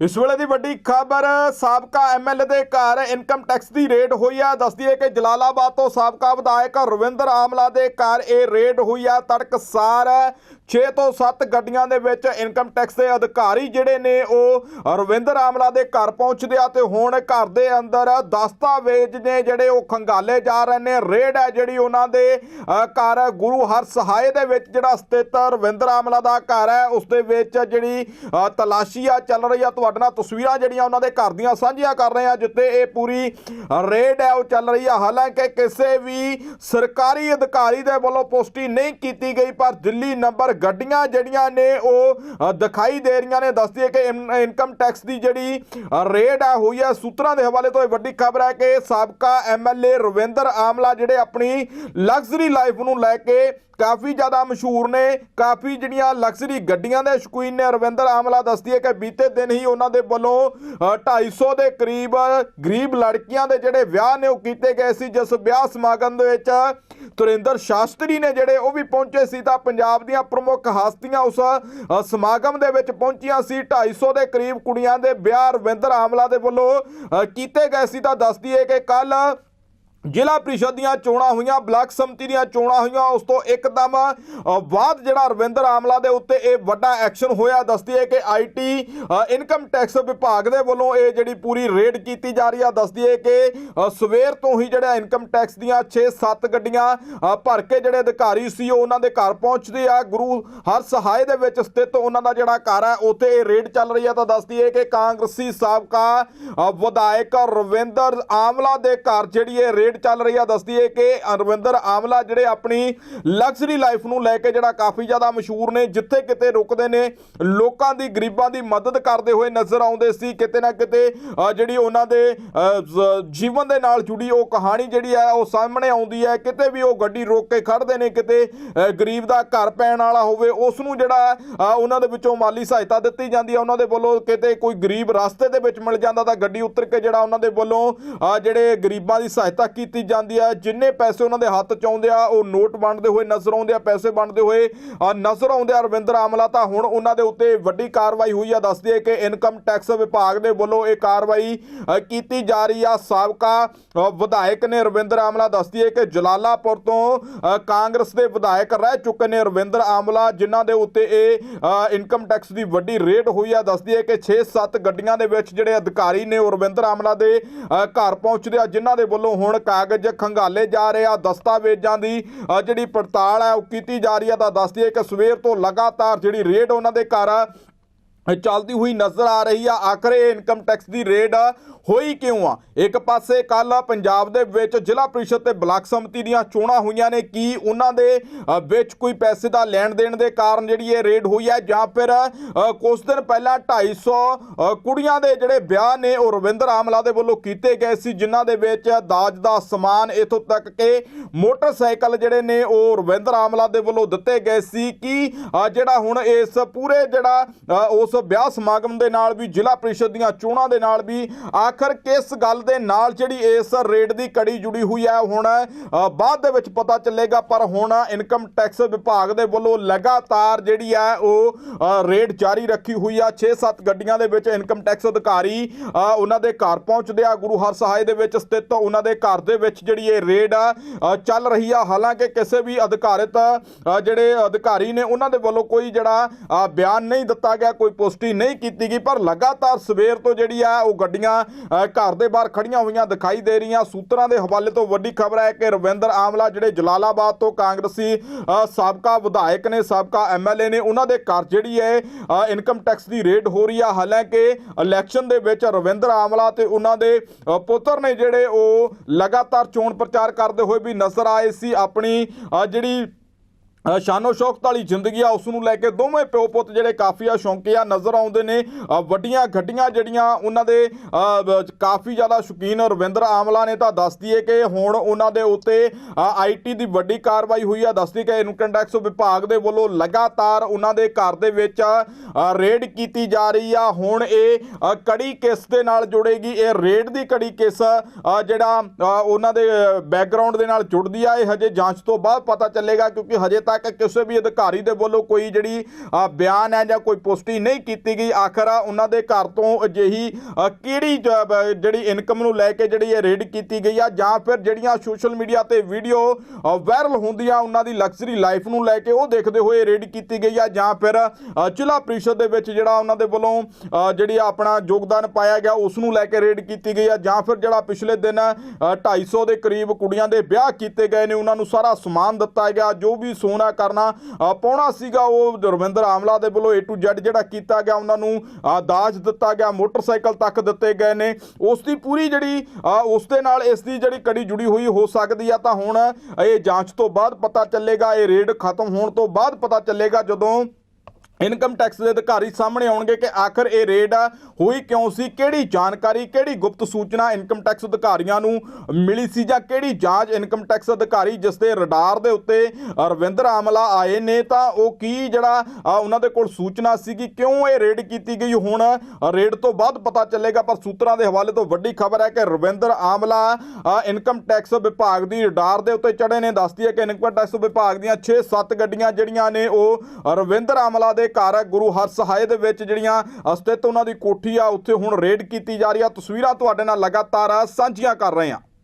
ਇਸ ਵੇਲੇ ਦੀ ਵੱਡੀ ਖਬਰ, ਸਾਬਕਾ ਐਮਐਲਏ ਦੇ ਘਰ ਇਨਕਮ ਟੈਕਸ ਦੀ ਰੇਡ ਹੋਈ ਆ। ਦੱਸਦੀ ਹੈ ਕਿ ਜਲਾਲਾਬਾਦ ਤੋਂ ਸਾਬਕਾ ਵਿਧਾਇਕ ਰਵਿੰਦਰ ਆਮਲਾ ਦੇ ਘਰ ਇਹ ਰੇਡ ਹੋਈ ਆ, ਤੜਕਸਾਰ। 6 ਤੋਂ 7 ਗੱਡੀਆਂ ਦੇ ਵਿੱਚ ਇਨਕਮ ਟੈਕਸ ਦੇ ਅਧਿਕਾਰੀ ਜਿਹੜੇ ਨੇ ਉਹ ਰਵਿੰਦਰ ਆਮਲਾ ਦੇ ਘਰ ਪਹੁੰਚਦੇ ਆ ਤੇ ਹੁਣ ਘਰ ਦੇ ਅੰਦਰ ਦਸਤਾਵੇਜ਼ ਨੇ ਜਿਹੜੇ ਉਹ ਖੰਗਾਲੇ ਜਾ ਰਹੇ ਨੇ। ਰੇਡ ਹੈ ਜਿਹੜੀ ਉਹਨਾਂ ਦੇ ਘਰ ਗੁਰੂ ਹਰ ਸਹਾਏ ਦੇ ਵਿੱਚ ਜਿਹੜਾ ਸਥਿਤ ਰਵਿੰਦਰ ਆਮਲਾ ਦਾ ਘਰ ਹੈ, ਉਸ ਦੇ ਵਿੱਚ ਜਿਹੜੀ ਤਲਾਸ਼ੀ ਆ ਚੱਲ ਰਹੀ ਆ। ਤੁਹਾਡੇ ਨਾਲ ਤਸਵੀਰਾਂ ਜਿਹੜੀਆਂ ਉਹਨਾਂ ਦੇ ਘਰ ਦੀਆਂ ਸਾਂਝੀਆਂ ਕਰ ਰਹੇ ਆ ਜਿੱਥੇ ਇਹ ਪੂਰੀ ਰੇਡ ਹੈ, ਉਹ ਚੱਲ ਰਹੀ ਆ। ਹਾਲਾਂਕਿ ਕਿਸੇ ਵੀ ਸਰਕਾਰੀ ਅਧਿਕਾਰੀ ਦੇ ਵੱਲੋਂ ਪੁਸ਼ਟੀ ਨਹੀਂ ਕੀਤੀ ਗਈ, ਪਰ ਦਿੱਲੀ ਨੰਬਰ ਗੱਡੀਆਂ ਜਿਹੜੀਆਂ ਨੇ, ਉਹ ਦਿਖਾਈ ਦੇ ਰਹੀਆਂ ਨੇ। ਦੱਸਦੀ ਹੈ ਕਿ ਇਨਕਮ ਟੈਕਸ ਦੀ ਜਿਹੜੀ ਰੇਡ ਆ, ਹੋਈ ਹੈ ਸੂਤਰਾਂ ਦੇ ਹਵਾਲੇ ਤੋਂ ਇਹ ਵੱਡੀ ਖਬਰ ਹੈ ਕਿ ਸਾਬਕਾ ਐਮਐਲਏ ਰਵਿੰਦਰ ਆਮਲਾ, ਜਿਹੜੇ ਆਪਣੀ ਲਗਜ਼ਰੀ ਲਾਈਫ ਨੂੰ ਲੈ ਕੇ ਕਾਫੀ ਜ਼ਿਆਦਾ ਮਸ਼ਹੂਰ ਨੇ, ਕਾਫੀ ਜਿਹੜੀਆਂ ਲਗਜ਼ਰੀ ਗੱਡੀਆਂ ਦੇ ਸ਼ੌਕੀਨ ਨੇ ਰਵਿੰਦਰ ਆਮਲਾ ਦੱਸਦੀ ਹੈ ਕਿ ਬੀਤੇ ਦਿਨ ਹੀ ਉਹਨਾਂ ਦੇ ਵੱਲੋਂ 250 ਦੇ ਕਰੀਬ ਗਰੀਬ ਲੜਕੀਆਂ ਦੇ ਜਿਹੜੇ ਵਿਆਹ ਨੇ ਉਹ ਕੀਤੇ ਗਏ ਸੀ ਜਿਸ ਵਿਆਹ ਸਮਾਗਮ ਦੇ ਵਿੱਚ ਤੁਰਿੰਦਰ ਸ਼ਾਸਤਰੀ ਨੇ ਜਿਹੜੇ ਉਹ ਵੀ ਪਹੁੰਚੇ ਸੀ ਤਾਂ ਪੰਜਾਬ ਦੀਆਂ ਪ੍ਰਮੁੱਖ ਹਸਤੀਆਂ ਉਸ ਸਮਾਗਮ ਦੇ ਵਿੱਚ ਪਹੁੰਚੀਆਂ ਸੀ। 250 ਦੇ ਕਰੀਬ ਕੁੜੀਆਂ ਦੇ ਵਿਆਹ ਰਵਿੰਦਰ ਆਮਲਾ ਦੇ ਵੱਲੋਂ ਅ, ਕੀਤੇ ਗਏ ਸੀ ਤਾਂ ਦੱਸਦੀ ਹੈ ਕਿ ਕੱਲ ਜ਼ਿਲ੍ਹਾ ਪ੍ਰੀਸ਼ਦ ਦੀਆਂ ਚੋਣਾਂ ਹੋਈਆਂ, ਬਲਾਕ ਸਮਿਤੀ ਦੀਆਂ ਚੋਣਾਂ ਹੋਈਆਂ, ਉਸ ਤੋਂ ਇੱਕਦਮ ਬਾਅਦ ਜਿਹੜਾ ਰਵਿੰਦਰ ਆਮਲਾ ਦੇ ਉੱਤੇ ਇਹ ਵੱਡਾ ਐਕਸ਼ਨ ਹੋਇਆ ਦੱਸਦੀ ਹੈ ਕਿ ਆਈਟੀ ਇਨਕਮ ਟੈਕਸ ਵਿਭਾਗ ਦੇ ਵੱਲੋਂ ਇਹ ਜਿਹੜੀ ਪੂਰੀ ਰੇਡ ਕੀਤੀ ਜਾ ਰਹੀ ਆ ਦੱਸਦੀ ਹੈ ਕਿ ਸਵੇਰ ਤੋਂ ਹੀ ਜਿਹੜਾ ਇਨਕਮ ਟੈਕਸ ਦੀਆਂ 6-7 ਗੱਡੀਆਂ ਭਰ ਕੇ ਜਿਹੜੇ ਅਧਿਕਾਰੀ ਸੀ, ਉਹ ਉਹਨਾਂ ਦੇ ਘਰ ਪਹੁੰਚਦੇ ਆ, ਗੁਰੂ ਹਰ ਸਹਾਇ ਦੇ ਵਿੱਚ ਸਥਿਤ ਉਹਨਾਂ ਦਾ ਜਿਹੜਾ ਘਰ ਹੈ ਉੱਥੇ ਇਹ ਰੇਡ ਚੱਲ ਰਹੀ ਆ, ਤਾਂ ਦੱਸਦੀ ਹੈ ਕਿ ਕਾਂਗਰਸੀ ਸਾਬਕਾ ਵਿਧਾਇਕ ਰਵਿੰਦਰ ਆਮਲਾ ਦੇ ਘਰ ਜਿਹੜੀ ਇਹ ਰੇਡ ਚੱਲ ਰਹੀ ਆ, ਦੱਸਦੀ ਹੈ ਕਿ ਅਰਵਿੰਦਰ ਆਮਲਾ ਜਿਹੜੇ ਆਪਣੀ ਲਗਜ਼ਰੀ ਲਾਈਫ ਨੂੰ ਲੈ ਕੇ ਜਿਹੜਾ ਕਾਫੀ ਜ਼ਿਆਦਾ ਮਸ਼ਹੂਰ ਨੇ, ਜਿੱਥੇ ਕਿਤੇ ਰੁਕਦੇ ਨੇ, ਲੋਕਾਂ ਦੀ, ਗਰੀਬਾਂ ਦੀ ਮਦਦ ਕਰਦੇ ਹੋਏ ਨਜ਼ਰ ਆਉਂਦੇ ਸੀ, ਕਿਤੇ ਨਾ ਕਿਤੇ ਜਿਹੜੀ ਉਹਨਾਂ ਦੇ ਜੀਵਨ ਦੇ ਨਾਲ ਜੁੜੀ ਉਹ ਕਹਾਣੀ ਜਿਹੜੀ ਹੈ ਉਹ ਸਾਹਮਣੇ ਆਉਂਦੀ ਹੈ ਕਿਤੇ ਵੀ ਉਹ ਗੱਡੀ ਰੋਕ ਕੇ ਖੜਦੇ ਨੇ, ਕਿਤੇ ਗਰੀਬ ਦਾ ਘਰ ਪੈਣ ਵਾਲਾ ਹੋਵੇ, ਉਸ ਨੂੰ ਜਿਹੜਾ ਉਹਨਾਂ ਦੇ ਵਿੱਚੋਂ ਮਾਲੀ ਸਹਾਇਤਾ ਦਿੱਤੀ ਜਾਂਦੀ ਹੈ ਉਹਨਾਂ ਦੇ ਵੱਲੋਂ ਕਿਤੇ ਕੋਈ ਗਰੀਬ ਰਸਤੇ ਦੇ ਵਿੱਚ ਮਿਲ ਜਾਂਦਾ ਤਾਂ ਗੱਡੀ ਉਤਰ ਕੇ ਜਿਹੜਾ ਉਹਨਾਂ ਦੇ ਵੱਲੋਂ ਜਿਹੜੇ ਗਰੀਬਾਂ ਦੀ ਸਹਾਇਤਾ ਕੀ ਕੀਤੀ ਜਾਂਦੀ ਹੈ। ਜਿੰਨੇ ਪੈਸੇ ਉਹਨਾਂ ਦੇ ਹੱਥ ਚ ਆਉਂਦੇ ਆ, ਉਹ ਨੋਟ ਵੰਡਦੇ ਹੋਏ, ਨਜ਼ਰ ਆਉਂਦੇ ਆ, ਪੈਸੇ ਵੰਡਦੇ ਹੋਏ। ਨਜ਼ਰ ਆਉਂਦੇ ਆ ਰਵਿੰਦਰ ਆਮਲਾ, ਤਾਂ ਹੁਣ ਉਹਨਾਂ ਦੇ ਉੱਤੇ ਵੱਡੀ ਕਾਰਵਾਈ ਹੋਈ ਆ। ਦੱਸਦੀ ਹੈ ਕਿ ਇਨਕਮ ਟੈਕਸ ਵਿਭਾਗ ਦੇ ਵੱਲੋਂ ਇਹ ਕਾਰਵਾਈ ਕੀਤੀ ਜਾ ਰਹੀ ਆ। ਸਾਬਕਾ ਵਿਧਾਇਕ ਨੇ ਰਵਿੰਦਰ ਆਮਲਾ ਦੱਸਦੀ ਹੈ ਕਿ ਜਲਾਲਾਪੁਰ ਤੋਂ ਕਾਂਗਰਸ ਦੇ ਵਿਧਾਇਕ ਰਹਿ ਚੁੱਕੇ ਨੇ ਰਵਿੰਦਰ ਆਮਲਾ, ਜਿਨ੍ਹਾਂ ਦੇ ਉੱਤੇ ਇਹ ਇਨਕਮ ਟੈਕਸ ਦੀ ਵੱਡੀ ਰੇਡ ਹੋਈ ਆ। ਦੱਸਦੀ ਹੈ ਕਿ 6-7 ਗੱਡੀਆਂ ਦੇ ਵਿੱਚ ਜਿਹੜੇ ਅਧਿਕਾਰੀ ਨੇ ਉਹ ਰਵਿੰਦਰ ਆਮਲਾ ਦੇ ਘਰ ਪਹੁੰਚਦੇ ਆ, ਜਿਨ੍ਹਾਂ ਦੇ ਵੱਲੋਂ ਹੁਣ ਕਾਗਜ਼ ਖੰਗਾਲੇ ਜਾ ਰਹੇ ਆ ਦਸਤਾਵੇਜ਼ਾਂ ਦੀ ਜਿਹੜੀ ਪੜਤਾਲ ਹੈ ਉਹ ਕੀਤੀ ਜਾ ਰਹੀ ਹੈ। ਤਾਂ ਦੱਸਦੀ ਹੈ ਕਿ ਸਵੇਰ ਤੋਂ ਲਗਾਤਾਰ ਜਿਹੜੀ ਰੇਡ ਉਹਨਾਂ ਦੇ ਘਰ ਚੱਲਦੀ ਹੋਈ ਨਜ਼ਰ ਆ ਰਹੀ ਆ। ਆਖਰ ਇਹ ਇਨਕਮ ਟੈਕਸ ਦੀ ਰੇਡ ਹੋਈ ਕਿਉਂ ਆ? ਇੱਕ ਪਾਸੇ ਕੱਲ ਪੰਜਾਬ ਦੇ ਵਿੱਚ ਜ਼ਿਲ੍ਹਾ ਪ੍ਰੀਸ਼ਦ ਤੇ ਬਲਾਕ ਸਮਿਤੀ ਦੀਆਂ ਚੋਣਾਂ ਹੋਈਆਂ ਨੇ। ਕੀ ਉਹਨਾਂ ਦੇ ਵਿੱਚ ਕੋਈ ਪੈਸੇ ਦਾ ਲੈਣ ਦੇਣ ਦੇ ਕਾਰਨ ਜਿਹੜੀ ਇਹ ਰੇਡ ਹੋਈ ਹੈ ਜਾਂ ਫਿਰ ਅ, ਕੁਝ ਦਿਨ ਪਹਿਲਾਂ 250 ਅ, ਕੁੜੀਆਂ ਦੇ ਜਿਹੜੇ ਵਿਆਹ ਨੇ ਉਹ ਰਵਿੰਦਰ ਆਮਲਾ ਦੇ ਵੱਲੋਂ ਕੀਤੇ ਗਏ ਸੀ ਜਿਨ੍ਹਾਂ ਦੇ ਵਿੱਚ ਦਾਜ ਦਾ ਸਮਾਨ ਇਥੋਂ ਤੱਕ ਕਿ ਮੋਟਰਸਾਈਕਲ ਜਿਹੜੇ ਨੇ ਉਹ ਰਵਿੰਦਰ ਆਮਲਾ ਦੇ ਵੱਲੋਂ ਦਿੱਤੇ ਗਏ ਸੀ। ਕਿ ਜਿਹੜਾ ਹੁਣ ਇਸ ਪੂਰੇ ਜਿਹੜਾ ਉਸ ਉਸ ਵਿਆਹ ਸਮਾਗਮ ਦੇ ਨਾਲ ਵੀ ਜ਼ਿਲ੍ਹਾ ਪ੍ਰੀਸ਼ਦ ਦੀਆਂ ਚੋਣਾਂ ਦੇ ਨਾਲ ਵੀ ਆਖਰ ਕਿਸ ਗੱਲ ਦੇ ਨਾਲ ਜਿਹੜੀ ਇਸ ਰੇਡ ਦੀ ਕੜੀ ਜੁੜੀ ਹੋਈ ਹੈ, ਹੁਣ ਬਾਅਦ ਦੇ ਵਿੱਚ ਪਤਾ ਚੱਲੇਗਾ, ਪਰ ਹੁਣ ਇਨਕਮ ਟੈਕਸ ਵਿਭਾਗ ਦੇ ਵੱਲੋਂ ਲਗਾਤਾਰ ਜਿਹੜੀ ਹੈ ਉਹ ਰੇਡ ਜਾਰੀ ਰੱਖੀ ਹੋਈ ਆ। 6-7 ਗੱਡੀਆਂ ਦੇ ਵਿੱਚ ਇਨਕਮ ਟੈਕਸ ਅਧਿਕਾਰੀ ਉਹਨਾਂ ਦੇ ਘਰ ਪਹੁੰਚਦੇ ਆ। ਗੁਰੂ ਹਰ ਸਹਾਏ ਦੇ ਵਿੱਚ ਸਥਿਤ ਉਹਨਾਂ ਦੇ ਘਰ ਦੇ ਵਿੱਚ ਜਿਹੜੀ ਇਹ ਰੇਡ ਆ ਚੱਲ ਰਹੀ ਆ। ਹਾਲਾਂਕਿ ਕਿਸੇ ਵੀ ਅਧਿਕਾਰਿਤ ਜਿਹੜੇ ਅਧਿਕਾਰੀ ਨੇ, ਉਹਨਾਂ ਦੇ ਵੱਲੋਂ ਕੋਈ ਜਿਹੜਾ ਬਿਆਨ ਨਹੀਂ ਦਿੱਤਾ ਗਿਆ, ਕੋਈ ਪੁਸ਼ਟੀ ਨਹੀਂ ਕੀਤੀ ਗਈ, ਪਰ ਲਗਾਤਾਰ ਸਵੇਰ ਤੋਂ ਜਿਹੜੀ ਆ, ਉਹ ਗੱਡੀਆਂ ਘਰ ਦੇ ਬਾਹਰ ਖੜੀਆਂ ਹੋਈਆਂ ਦਿਖਾਈ ਦੇ ਰਹੀਆਂ। ਸੂਤਰਾਂ ਦੇ ਹਵਾਲੇ ਤੋਂ ਵੱਡੀ ਖਬਰ ਹੈ ਕਿ ਰਵਿੰਦਰ ਆਮਲਾ, ਜਿਹੜੇ ਜਲਾਲਾਬਾਦ ਤੋਂ ਕਾਂਗਰਸੀ ਸਾਬਕਾ ਵਿਧਾਇਕ ਨੇ, ਸਾਬਕਾ ਐਮਐਲਏ ਨੇ, ਉਹਨਾਂ ਦੇ ਘਰ ਜਿਹੜੀ ਹੈ ਇਨਕਮ ਟੈਕਸ ਦੀ ਰੇਡ ਹੋ ਰਹੀ ਆ। ਹਾਲਾਂਕਿ ਇਲੈਕਸ਼ਨ ਦੇ ਵਿੱਚ ਰਵਿੰਦਰ ਆਮਲਾ ਤੇ ਉਹਨਾਂ ਦੇ ਪੁੱਤਰ ਨੇ ਜਿਹੜੇ ਉਹ ਲਗਾਤਾਰ ਚੋਣ ਪ੍ਰਚਾਰ ਕਰਦੇ ਹੋਏ ਵੀ ਨਜ਼ਰ ਆਏ ਸੀ। ਆਪਣੀ ਜਿਹੜੀ ਸ਼ਾਨੋ ਸ਼ੌਕਤ ਵਾਲੀ ਜ਼ਿੰਦਗੀ ਆ ਉਸ ਨੂੰ ਲੈ ਕੇ ਦੋਵੇਂ ਪਿਓ ਪੁੱਤ ਜਿਹੜੇ ਕਾਫੀ ਆ ਸ਼ੌਂਕੀਆ ਨਜ਼ਰ ਆਉਂਦੇ ਨੇ। ਵੱਡੀਆਂ ਗੱਡੀਆਂ ਜਿਹੜੀਆਂ ਉਹਨਾਂ ਦੇ ਕਾਫੀ ਜ਼ਿਆਦਾ ਸ਼ੌਕੀਨ ਰਵਿੰਦਰ ਆਮਲਾ ਨੇ ਤਾਂ ਦੱਸਦੀ ਹੈ ਕਿ ਹੁਣ ਉਹਨਾਂ ਦੇ ਉੱਤੇ ਆਈਟੀ ਦੀ ਵੱਡੀ ਕਾਰਵਾਈ ਹੋਈ ਆ। ਦੱਸਦੀ ਕਿ ਇਨਕਮ ਟੈਕਸ ਵਿਭਾਗ ਦੇ ਵੱਲੋਂ ਲਗਾਤਾਰ ਉਹਨਾਂ ਦੇ ਘਰ ਦੇ ਵਿੱਚ ਰੇਡ ਕੀਤੀ ਜਾ ਰਹੀ ਆ। ਹੁਣ ਇਹ ਕੜੀ ਕਿਸ ਦੇ ਨਾਲ ਜੁੜੇਗੀ? ਇਹ ਰੇਡ ਦੀ ਕੜੀ ਕਿਸ ਜਿਹੜਾ ਉਹਨਾਂ ਦੇ ਬੈਕਗ੍ਰਾਉਂਡ ਦੇ ਨਾਲ ਜੁੜਦੀ ਆ, ਇਹ ਹਜੇ ਜਾਂਚ ਤੋਂ ਬਾਅਦ ਪਤਾ ਚੱਲੇਗਾ, ਕਿਉਂਕਿ ਹਜੇ ਤੱਕ ਤੱਕ ਕਿਸੇ ਵੀ ਅਧਿਕਾਰੀ ਦੇ ਵੱਲੋਂ ਕੋਈ ਜਿਹੜੀ ਬਿਆਨ ਹੈ ਜਾਂ ਕੋਈ ਪੁਸ਼ਟੀ ਨਹੀਂ ਕੀਤੀ ਗਈ। ਆਖਰ ਉਹਨਾਂ ਦੇ ਘਰ ਤੋਂ ਅਜਿਹੀ ਕਿਹੜੀ ਜਿਹੜੀ ਇਨਕਮ ਨੂੰ ਲੈ ਕੇ ਜਿਹੜੀ ਇਹ ਰੇਡ ਕੀਤੀ ਗਈ ਆ ਜਾਂ ਫਿਰ ਜਿਹੜੀਆਂ ਸੋਸ਼ਲ ਮੀਡੀਆ ਤੇ ਵੀਡੀਓ ਵਾਇਰਲ ਹੁੰਦੀਆਂ ਉਹਨਾਂ ਦੀ ਲਗਜ਼ਰੀ ਲਾਈਫ ਨੂੰ ਲੈ ਕੇ ਉਹ ਦੇਖਦੇ ਹੋਏ ਰੇਡ ਕੀਤੀ ਗਈ ਆ ਜਾਂ ਫਿਰ ਜ਼ਿਲ੍ਹਾ ਪ੍ਰੀਸ਼ਦ ਦੇ ਵਿੱਚ ਜਿਹੜਾ ਉਹਨਾਂ ਦੇ ਵੱਲੋਂ ਅ, ਜਿਹੜੀ ਆਪਣਾ ਯੋਗਦਾਨ ਪਾਇਆ ਗਿਆ ਉਸ ਨੂੰ ਲੈ ਕੇ ਰੇਡ ਕੀਤੀ ਗਈ ਆ ਜਾਂ ਫਿਰ ਜਿਹੜਾ ਪਿਛਲੇ ਦਿਨ ਅ, 250 ਦੇ ਕਰੀਬ ਕੁੜੀਆਂ ਦੇ ਵਿਆਹ ਕੀਤੇ ਗਏ ਨੇ ਉਹਨਾਂ ਨੂੰ ਸਾਰਾ ਸਮਾਨ ਦਿੱਤਾ ਗਿਆ। ਜੋ ਵੀ ਸੋਨਾ ਕਰਨਾ ਅ, ਸੀਗਾ ਉਹ ਰਵਿੰਦਰ ਆਮਲਾ ਦੇ ਵੱਲੋਂ A to Z ਜਿਹੜਾ ਕੀਤਾ ਗਿਆ ਉਹਨਾਂ ਨੂੰ ਦਾਜ ਦਿੱਤਾ ਗਿਆ ਮੋਟਰਸਾਈਕਲ ਤੱਕ ਦਿੱਤੇ ਗਏ ਨੇ। ਉਸ ਦੀ ਪੂਰੀ ਜਿਹੜੀ ਅ, ਉਸ ਦੇ ਨਾਲ ਇਸ ਦੀ ਜਿਹੜੀ ਕੜੀ ਜੁੜੀ ਹੋਈ ਹੋ ਸਕਦੀ ਆ ਤਾਂ ਹੁਣ ਇਹ ਜਾਂਚ ਤੋਂ ਬਾਅਦ ਪਤਾ ਚੱਲੇਗਾ ਇਹ ਰੇਡ ਖਤਮ ਹੋਣ ਤੋਂ ਬਾਅਦ ਪਤਾ ਚੱਲੇਗਾ ਜਦੋਂ ਇਨਕਮ ਟੈਕਸ ਦੇ ਅਧਿਕਾਰੀ ਸਾਹਮਣੇ ਆਉਣਗੇ ਕਿ ਆਖਰ ਇਹ ਰੇਡ ਹੋਈ ਕਿਉਂ ਸੀ? ਕਿਹੜੀ ਜਾਣਕਾਰੀ, ਕਿਹੜੀ ਗੁਪਤ ਸੂਚਨਾ ਇਨਕਮ ਟੈਕਸ ਅਧਿਕਾਰੀਆਂ ਨੂੰ ਮਿਲੀ ਸੀ ਜਾਂ ਕਿਹੜੀ ਜਾਂਚ ਇਨਕਮ ਟੈਕਸ ਅਧਿਕਾਰੀ ਜਿਸ ਦੇ ਰਡਾਰ ਦੇ ਉੱਤੇ ਰਵਿੰਦਰ ਆਮਲਾ ਆਏ ਨੇ? ਤਾਂ ਉਹ ਕੀ ਜਿਹੜਾ ਉਹਨਾਂ ਦੇ ਕੋਲ ਸੂਚਨਾ ਸੀ ਕਿ ਕਿਉਂ ਇਹ ਰੇਡ ਕੀਤੀ ਗਈ? ਹੁਣ ਰੇਡ ਤੋਂ ਬਾਅਦ ਪਤਾ ਚੱਲੇਗਾ, ਪਰ ਸੂਤਰਾਂ ਦੇ ਹਵਾਲੇ ਤੋਂ ਵੱਡੀ ਖਬਰ ਹੈ ਕਿ ਰਵਿੰਦਰ ਆਮਲਾ ਇਨਕਮ ਟੈਕਸ ਵਿਭਾਗ ਦੀ ਰਡਾਰ ਦੇ ਉੱਤੇ ਚੜੇ ਨੇ। ਦੱਸਦੀ ਹੈ ਕਿ ਇਨਕਮ ਟੈਕਸ ਵਿਭਾਗ ਦੀਆਂ 6-7 ਗੱਡੀਆਂ ਜਿਹੜੀਆਂ ਨੇ ਉਹ ਰਵਿੰਦਰ ਆਮਲਾ ਦੇ ਘਰ ਗੁਰੂ ਹਰ ਹਰਸਹਾਏ ਦੇ ਵਿੱਚ ਜਿਹੜੀਆਂ ਅ, ਸਥਿਤ ਉਹਨਾਂ ਦੀ ਕੋਠੀ ਆ ਉੱਥੇ ਹੁਣ ਰੇਡ ਕੀਤੀ ਜਾ ਰਹੀ ਆ। ਤਸਵੀਰਾਂ ਤੁਹਾਡੇ ਨਾਲ ਲਗਾਤਾਰ ਸਾਂਝੀਆਂ ਕਰ ਰਹੇ ਹਾਂ।